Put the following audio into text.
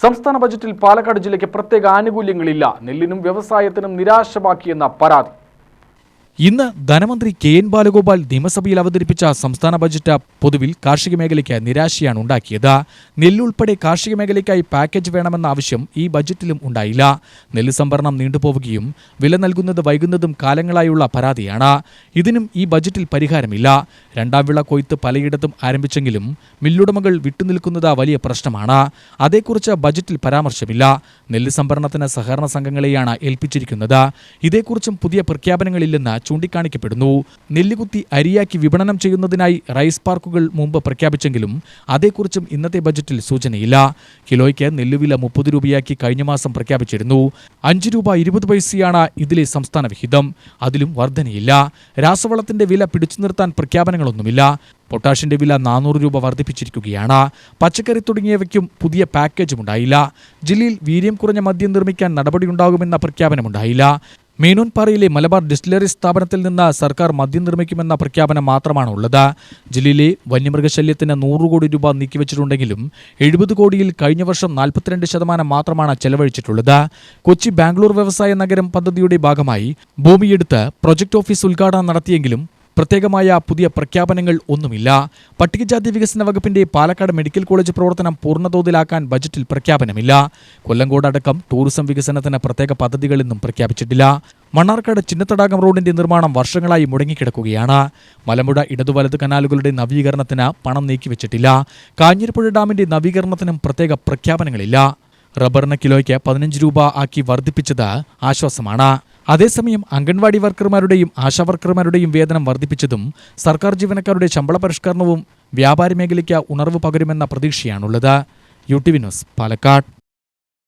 സംസ്ഥാന ബജറ്റിൽ പാലക്കാട് ജില്ലയ്ക്ക് പ്രത്യേക ആനുകൂല്യങ്ങളില്ല. നെല്ലിനും വ്യവസായത്തിനും നിരാശമാക്കിയെന്ന പരാതി. ഇന്ന് ധനമന്ത്രി കെ എൻ ബാലഗോപാൽ നിയമസഭയിൽ അവതരിപ്പിച്ച സംസ്ഥാന ബജറ്റ് പൊതുവിൽ കാർഷിക മേഖലയ്ക്ക് നിരാശയാണ് ഉണ്ടാക്കിയത്. നെല്ലുൾപ്പെടെ കാർഷിക മേഖലയ്ക്കായി പാക്കേജ് വേണമെന്ന ആവശ്യം ഈ ബജറ്റിലും ഉണ്ടായില്ല. നെല്ല് സംഭരണം നീണ്ടുപോവുകയും വില നൽകുന്നത് വൈകുന്നതും കാലങ്ങളായുള്ള പരാതിയാണ്. ഇതിനും ഈ ബജറ്റിൽ പരിഹാരമില്ല. രണ്ടാം വിള കൊയ്ത്ത് പലയിടത്തും ആരംഭിച്ചെങ്കിലും മില്ലുടമകൾ വിട്ടുനിൽക്കുന്നത് വലിയ പ്രശ്നമാണ്. അതേക്കുറിച്ച് ബജറ്റിൽ പരാമർശമില്ല. നെല്ല് സംഭരണത്തിന് സഹകരണ സംഘങ്ങളെയാണ് ഏൽപ്പിച്ചിരിക്കുന്നത്. ഇതേക്കുറിച്ചും പുതിയ പ്രഖ്യാപനങ്ങളില്ലെന്ന് ചൂണ്ടിക്കാണിക്കപ്പെടുന്നു. നെല്ലുകുത്തി അരിയാക്കി വിപണനം ചെയ്യുന്നതിനായി റൈസ് പാർക്കുകൾ മുമ്പ് പ്രഖ്യാപിച്ചെങ്കിലും അതേക്കുറിച്ചും ഇന്നത്തെ ബജറ്റിൽ സൂചനയില്ല. കിലോയ്ക്ക് നെല്ലുവില മുപ്പത് രൂപയാക്കി കഴിഞ്ഞ മാസം പ്രഖ്യാപിച്ചിരുന്നു. അഞ്ച് രൂപ ഇരുപത് പൈസയാണ് ഇതിലെ സംസ്ഥാന വിഹിതം. അതിലും വർധനയില്ല. രാസവളത്തിന്റെ വില പിടിച്ചു നിർത്താൻ പ്രഖ്യാപനങ്ങളൊന്നുമില്ല. പൊട്ടാഷിന്റെ വില നാനൂറ് രൂപ വർദ്ധിപ്പിച്ചിരിക്കുകയാണ് പച്ചക്കറി തുടങ്ങിയവയ്ക്കും പുതിയ പാക്കേജും ഉണ്ടായില്ല ജില്ലയിൽ വീര്യം കുറഞ്ഞ മദ്യം നിർമ്മിക്കാൻ നടപടിയുണ്ടാകുമെന്ന പ്രഖ്യാപനമുണ്ടായില്ല. മേനോൻപാറയിലെ മലബാർ ഡിസ്റ്റിലറി സ്ഥാപനത്തിൽ നിന്ന് സർക്കാർ മദ്യം നിർമ്മിക്കുമെന്ന പ്രഖ്യാപനം മാത്രമാണ് ഉള്ളത് ജില്ലയിലെ വന്യമൃഗശല്യത്തിന് നൂറ് കോടി രൂപ നീക്കിവച്ചിട്ടുണ്ടെങ്കിലും എഴുപത് കോടിയിൽ കഴിഞ്ഞ വർഷം നാൽപ്പത്തിരണ്ട് ശതമാനം മാത്രമാണ് ചെലവഴിച്ചിട്ടുള്ളത്. കൊച്ചി ബാംഗ്ലൂർ വ്യവസായ നഗരം പദ്ധതിയുടെ ഭാഗമായി ഭൂമിയെടുത്ത് പ്രൊജക്ട് ഓഫീസ് ഉദ്ഘാടനം നടത്തിയെങ്കിലും പ്രത്യേകമായ പുതിയ പ്രഖ്യാപനങ്ങൾ ഒന്നുമില്ല. പട്ടികജാതി വികസന വകുപ്പിന്റെ പാലക്കാട് മെഡിക്കൽ കോളേജ് പ്രവർത്തനം പൂർണതോതിലാക്കാൻ ബജറ്റിൽ പ്രഖ്യാപനമില്ല. കൊല്ലങ്കോട് അടക്കം ടൂറിസം വികസനത്തിന് പ്രത്യേക പദ്ധതികളൊന്നും പ്രഖ്യാപിച്ചിട്ടില്ല. മണ്ണാർക്കാട് ചിന്നത്തടാകം റോഡിന്റെ നിർമ്മാണം വർഷങ്ങളായി മുടങ്ങിക്കിടക്കുകയാണ്. മലമ്പുഴ ഇടതു വലത് കനാലുകളുടെ നവീകരണത്തിന് പണം നീക്കിവെച്ചിട്ടില്ല. കാഞ്ഞിരപ്പുഴ ഡാമിന്റെ നവീകരണത്തിനും പ്രത്യേക പ്രഖ്യാപനങ്ങളില്ല. റബ്ബറിന് കിലോയ്ക്ക് പതിനഞ്ച് രൂപ ആക്കി വർദ്ധിപ്പിച്ചത് ആശ്വാസമാണ്. അതേസമയം അംഗൻവാടി വർക്കർമാരുടെയും ആശാവർക്കർമാരുടെയും വേതനം വർദ്ധിപ്പിച്ചതും സർക്കാർ ജീവനക്കാരുടെ ശമ്പള പരിഷ്കരണവും വ്യാപാര മേഖലയ്ക്ക് ഉണർവ് പകരുമെന്ന പ്രതീക്ഷയാണുള്ളത്. U T V news Palakkad.